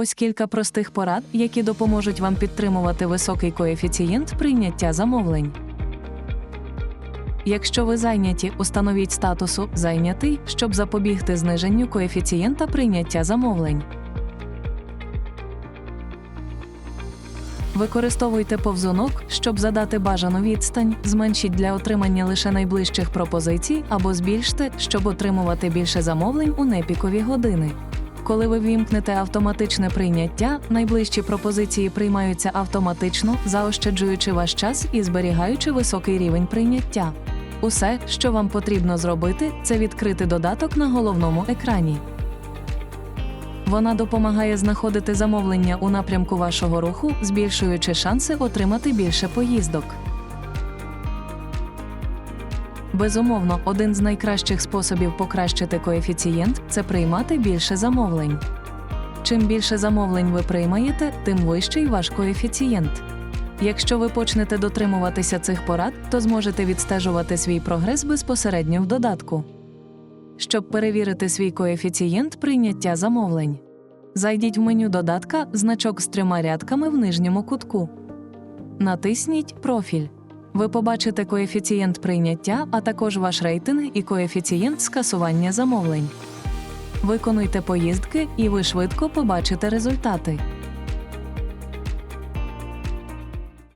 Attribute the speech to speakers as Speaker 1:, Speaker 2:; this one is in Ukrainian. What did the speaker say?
Speaker 1: Ось кілька простих порад, які допоможуть вам підтримувати високий коефіцієнт прийняття замовлень. Якщо ви зайняті, установіть статусу Зайнятий, щоб запобігти зниженню коефіцієнта прийняття замовлень. Використовуйте повзунок, щоб задати бажану відстань, зменшіть для отримання лише найближчих пропозицій або збільште, щоб отримувати більше замовлень у непікові години. Коли ви ввімкнете автоматичне прийняття, найближчі пропозиції приймаються автоматично, заощаджуючи ваш час і зберігаючи високий рівень прийняття. Усе, що вам потрібно зробити, це відкрити додаток на головному екрані. Вона допомагає знаходити замовлення у напрямку вашого руху, збільшуючи шанси отримати більше поїздок. Безумовно, один з найкращих способів покращити коефіцієнт це приймати більше замовлень. Чим більше замовлень ви приймаєте, тим вищий ваш коефіцієнт. Якщо ви почнете дотримуватися цих порад, то зможете відстежувати свій прогрес безпосередньо в додатку. Щоб перевірити свій коефіцієнт прийняття замовлень, зайдіть в меню додатка значок з трьома рядками в нижньому кутку. Натисніть Профіль. Ви побачите коефіцієнт прийняття, а також ваш рейтинг і коефіцієнт скасування замовлень. Виконуйте поїздки, і ви швидко побачите результати.